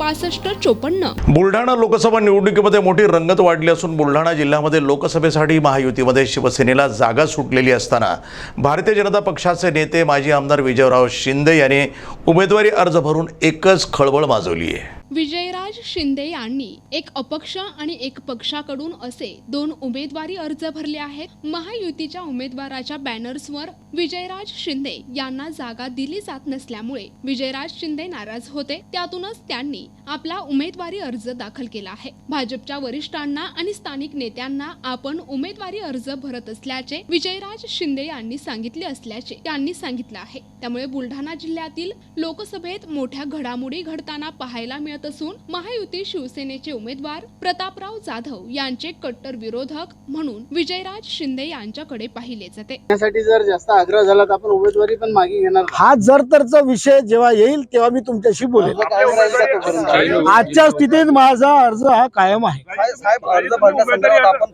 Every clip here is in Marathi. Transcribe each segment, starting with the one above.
पासष्ट चोपन्न. बुलढाणा लोकसभा निवडणुकीमध्ये मोठी रंगत वाढली असून बुलढाणा जिल्ह्यामध्ये लोकसभेसाठी महायुतीमध्ये शिवसेनेला जागा सुटलेली असताना भारतीय जनता पक्षाचे नेते माजी आमदार विजयराव शिंदे यांनी उमेदवारी अर्ज भरून एकच खळबळ माजवली आहे. विजयराज शिंदे यांनी एक अपक्ष आणि एक पक्षाकडून असे दोन उमेदवारी अर्ज भरले आहेत. महायुतीच्या उमेदवाराच्या बॅनर्सवर विजयराज शिंदे यांना जागा दिली जात नसल्यामुळे विजयराज शिंदे नाराज होते. त्यातूनच त्यांनी आपला उमेदवारी अर्ज दाखल केला आहे. भाजपच्या वरिष्ठांना आणि स्थानिक नेत्यांना आपण उमेदवारी अर्ज भरत असल्याचे विजयराज शिंदे यांनी सांगितले असल्याचे त्यांनी सांगितलं आहे. त्यामुळे बुलढाणा जिल्ह्यातील लोकसभेत मोठ्या घडामोडी घडताना पाहायला मिळत असून महायुती शिवसेनेचे उमेदवार प्रतापराव जाधव यांचे कट्टर विरोधक म्हणून विजयराज शिंदे यांच्याकडे पाहिले जाते. त्यासाठी जर जास्त आग्रह झाला तर आपण उमेदवारी पण मागे घेणार हा जर तरचा विषय जेव्हा येईल तेव्हा मी तुमच्याशी तोपर्यंत? आजच्या स्थितीत माझा अर्ज हा कायम आहे. साहेब साहेब, अर्ज भरण्यासंदर्भात आपण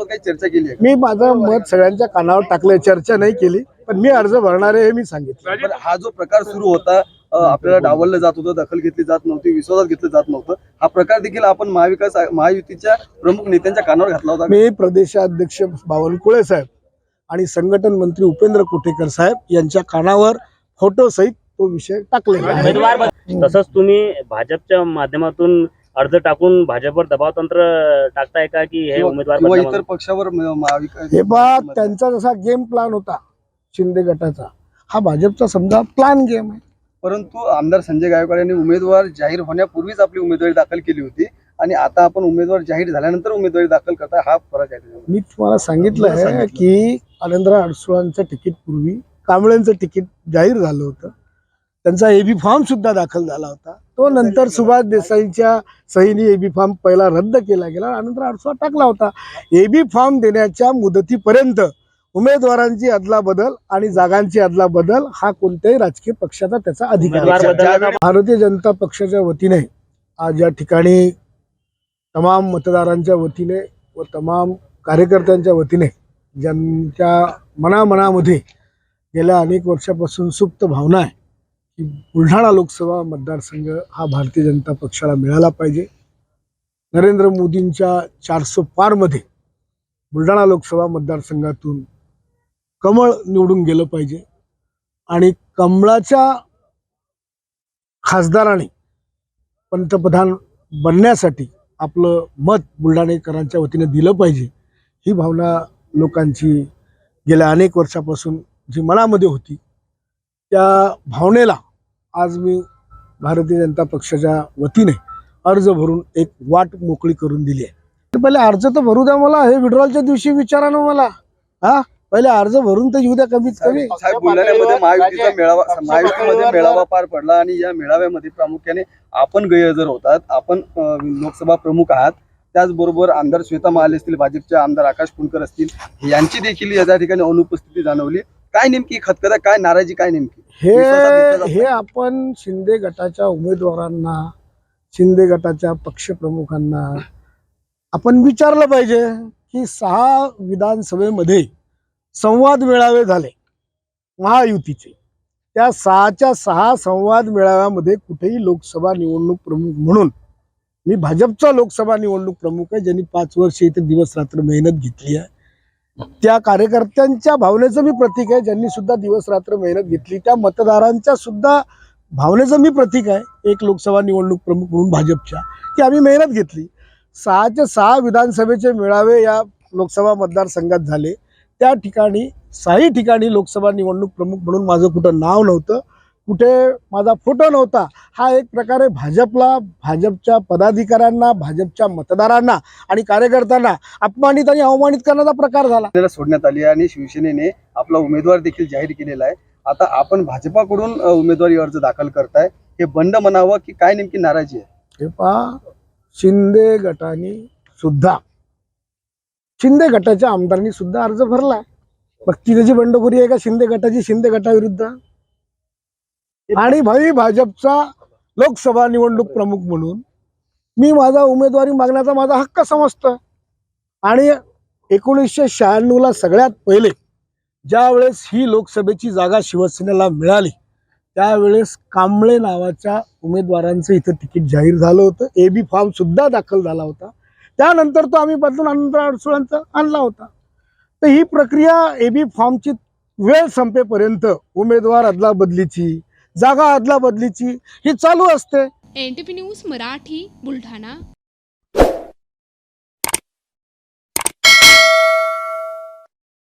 काही चर्चा केली आहे मी माझं मत सगळ्यांच्या कानावर टाकलंय चर्चा नाही केली पण मी अर्ज भरणार आहे हे मी सांगितलं. हा जो प्रकार सुरू होता आपल्याला डावललं जात होतं दखल घेतली जात नव्हती विश्वासात घेतलं जात नव्हतं. हा प्रकार देखील आपण महाविकास महायुतीच्या प्रमुख नेत्यांच्या कानावर घातला होता मी प्रदेशाध्यक्ष बावनकुळे साहेब आणि संघटन मंत्री उपेंद्र कोटेकर साहेब यांच्या कानावर फोटो सहित तो विषय टाकलेला उमेदवार तसंच तुम्ही भाजपच्या माध्यमातून अर्ज टाकून भाजपवर दबाव तंत्र टाकताय का की हे उमेदवार? इतर पक्षावर हे बा त्यांचा जसा गेम प्लान होता शिंदे गटाचा हा भाजपचा समजा प्लान गेम आहे. परंतु आमदार संजय गायकवाड यांनी उमेदवार जाहीर होण्यापूर्वीच आपली उमेदवारी दाखल केली होती आणि आता आपण उमेदवार जाहीर झाल्यानंतर उमेदवारी दाखल करताय हा फरक आहे. मी तुम्हाला सांगितलं आहे. की आनंदराव अडसुळांचं तिकीट पूर्वी कांबळेंचं तिकीट जाहीर झालं होतं त्यांचा एबी फॉर्म सुद्धा दाखल झाला होता तो नंतर सुभाष देसाईच्या सहीने एबी फॉर्म पहिला रद्द केला गेला आनंदराव अडसुळा टाकला होता एबी फॉर्म देण्याच्या मुदतीपर्यंत उमेदवारांची अदला बदल आणि जागांची अदला बदल हा कोणत्याही राजकीय पक्षाचा त्याचा अधिकार भारतीय जनता पक्षाच्या वतीने आज या ठिकाणी तमाम मतदारांच्या वतीने व तमाम कार्यकर्त्यांच्या वतीने ज्यांच्या मनामनामध्ये गेल्या अनेक वर्षापासून सुप्त भावना आहे की बुलढाणा लोकसभा मतदारसंघ हा भारतीय जनता पक्षाला मिळाला पाहिजे. नरेंद्र मोदींच्या चारसो पारमध्ये बुलढाणा लोकसभा मतदारसंघातून कमळ निवडून गेलं पाहिजे. आणि कमळाच्या खासदाराने पंतप्रधान बनण्यासाठी आपलं मत बुलढाणेकरांच्या वतीने दिलं पाहिजे ही भावना लोकांची गेल्या अनेक वर्षापासून जी मनामध्ये होती त्या भावनेला आज मी भारतीय जनता पक्षाच्या वतीने अर्ज भरून एक वाट मोकळी करून दिली आहे. तर पहिले अर्ज तर भरू द्या मला हे विड्रॉलच्या दिवशी विचारा ना मला. हा? पहिले अर्ज भरून तर येऊ द्या कमीत कमी. साहेब बुलढाण्यामध्ये महायुतीचा मेळावा महायुतीमध्ये मेळावा पार पडला आणि या मेळाव्यामध्ये प्रामुख्याने आपण गैरहजर होतात. आपण लोकसभा प्रमुख आहात. त्याचबरोबर आमदार श्वेता महाले असतील भाजपचे आमदार आकाश पुणकर असतील यांची देखील या ठिकाणी अनुपस्थिती जाणवली. काय नेमकी खतखत काय नाराजी काय नेमकी? हे. हे आपण शिंदे गटाच्या उमेदवारांना शिंदे गटाच्या पक्षप्रमुखांना आपण विचारलं पाहिजे की सहा विधानसभेमध्ये संवाद मेळावे झाले. महायुतीचे. त्या सहाच्या सहा संवाद मेळाव्यामध्ये कुठेही लोकसभा निवडणूक प्रमुख म्हणून मी भाजपचा लोकसभा निवडणूक प्रमुख आहे ज्यांनी पाच वर्ष इथे दिवस रात्र मेहनत घेतली आहे. त्या कार्यकर्त्यांच्या भावनेचं मी प्रतीक आहे ज्यांनी सुद्धा दिवस रात्र मेहनत घेतली. त्या मतदारांच्या सुद्धा भावनेचं मी प्रतीक आहे एक लोकसभा निवडणूक प्रमुख म्हणून भाजपच्या की आम्ही मेहनत घेतली. सहाच्या सहा विधानसभेचे मेळावे या लोकसभा मतदारसंघात झाले. त्या ठिकाणी सहाही ठिकाणी लोकसभा निवडणूक प्रमुख म्हणून माझं कुठं नाव नव्हतं कुठे माझा फोटो नव्हता. हा एक प्रकारे भाजपला भाजपच्या पदाधिकाऱ्यांना भाजपच्या मतदारांना आणि कार्यकर्त्यांना अपमानित आणि अवमानित करण्याचा प्रकार झाला. आपल्याला सोडण्यात आली आहे आणि शिवसेनेने आपला उमेदवार देखील जाहीर केलेला आहे. आता आपण भाजपाकडून उमेदवारी अर्ज दाखल करताय. हे बंड म्हणावं की काय नेमकी नाराजी आहे? हे पहा शिंदे गटाने सुद्धा शिंदे गटाच्या आमदारांनी सुद्धा अर्ज भरला. मग ती त्याची बंडखोरी आहे का शिंदे गटाची? शिंदे गटाविरुद्ध. आणि भाई भाजपचा लोकसभा निवडणूक प्रमुख म्हणून मी माझा उमेदवारी मागण्याचा माझा हक्क समजतो. आणि एकोणीसशे शहाण्णवला सगळ्यात पहिले ज्यावेळेस ही लोकसभेची जागा शिवसेनेला मिळाली त्यावेळेस कांबळे नावाच्या उमेदवारांचं इथं तिकीट जाहीर झालं होतं. ए बी फॉर्म सुद्धा दाखल झाला होता. त्यानंतर तो आम्ही बदलून अनंत अडसुळांचा आणला होता. तर ही प्रक्रिया ए बी फॉर्मची वेळ संपेपर्यंत उमेदवार अदला बदलीची जागा अदला बदलीची ही चालू असते. N T news Marathi Buldhana.